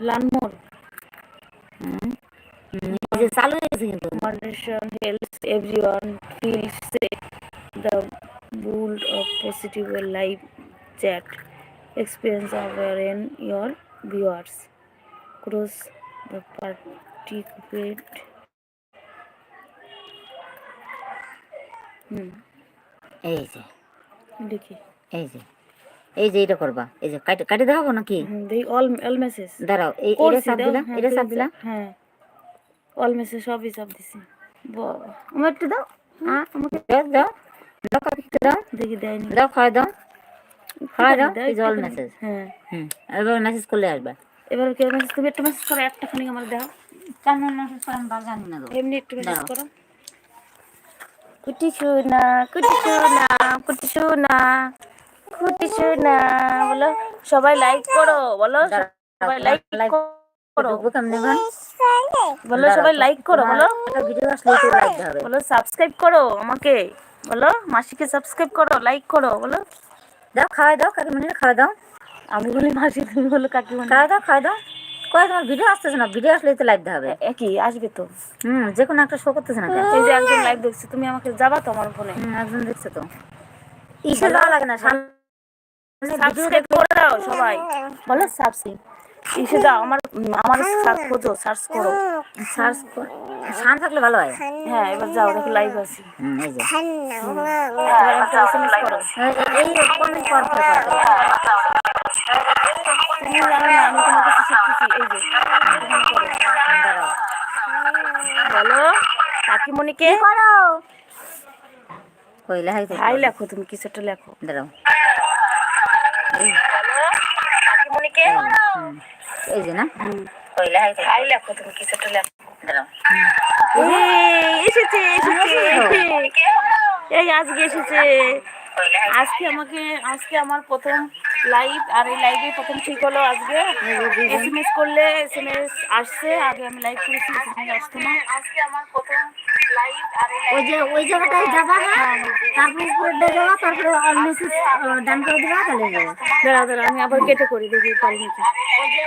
Learn more হুম হুম, এই যে চালু হয়ে কিন্তু moderation helps everyone feel safe. The build of positive live chat experience aware in your viewers. Cross the participate. হুম এই যে দেখি এই যে এই যে এটা করবা এই যে কাটে কাটে দেখাবো নাকি? দেখি অল অল মেসেজ দাঁড়াও এই এটা চাপ দিলাম হ্যাঁ, এটা চাপ please, দিলাম হ্যাঁ অল মেসেজ সবই চাপ দিছি। বাবা আমার একটু দাও হ্যাঁ আমাকে দাও দাও দাও কাটতে দাও। দেখি দেয়নি দাও খাওয়া দাও। খাওয়া দাও এই অল মেসেজ হ্যাঁ। হুম এবার মেসেজ করলে আসবে। এবার কেউ মেসেজ তুমি একটা মেসেজ করো একটা খানিক আমার দাও। কেমন মেসেজ করেন বা জানি না এমনি একটু মেসেজ করো। কুটি সোনা কুটি সোনা কুটি সোনা। সোনা বলো। সবাই লাইক করো বলো। সবাই লাইক লাইক করো। কেমনে এখন বলো। সবাই লাইক করো বলো। ভিডিও আসলে একটু লাইক হবে। বলো সাবস্ক্রাইব করো আমাকে বলো। মাসিকে সাবস্ক্রাইব করো লাইক করো বলো। দাও খাওয়া দাও কাকিমণি খাওয়া দাও। আমি বলি মাসি তুমি বলো কাকিমা খাওয়া দাও খাওয়া দাও। কয় তোমার ভিডিও আসতেছে না? ভিডিও আসলে তো লাইভ হবে। একই আসবে তো। হুম যে কোনো একটা শো করতেছে না এই যে একজন লাইভ দেখছে তুমি আমাকে যাবা তো আমার ফোনে একজন দেখছে তো। ইসে যাওয়া লাগে না সাবস্ক্রাইব করে দাও সবাই। বলো সাবস্ক্রাইব ইসে দাও আমার আমার সার্চ খোঁজো সার্চ করো। সার্চ শান থাকলে ভালো হয়। হ্যাঁ এবার যাও দেখো লাইভ আছি। হুম, এই যে। এবার একটা এসএমএস করো। এই- এই কমেন্ট করতে করতে তুমি জানো না আমি তোমার শিখতেছি। এই যে এখানে করো। দাঁড়াও বলো কাকিমণিকে করো কইলা হাই লেখো তুমি কিছু একটা লেখো। দাঁড়াও। এই যে না। এসেছে আজকে এসেছে। আজকে আমাকে আজকে আমার প্রথম লাইভ আর এই লাইভে প্রথম ঠিক হলো আজকে। এসএমএস করলে এসএমএস আসছে। আগে আমি লাইভ করেছি এসএমএস আসতো না। আজকে আমার প্রথম ওই যে, ওই জায়গাটায় যাবা হ্যাঁ? তারপরে উপরে যাবা, তারপরে ডান করে দিবা, তাহলে যাবে। দাঁড়া দাঁড়া আমি আবার কেটে করি, দেখি পারি নাকি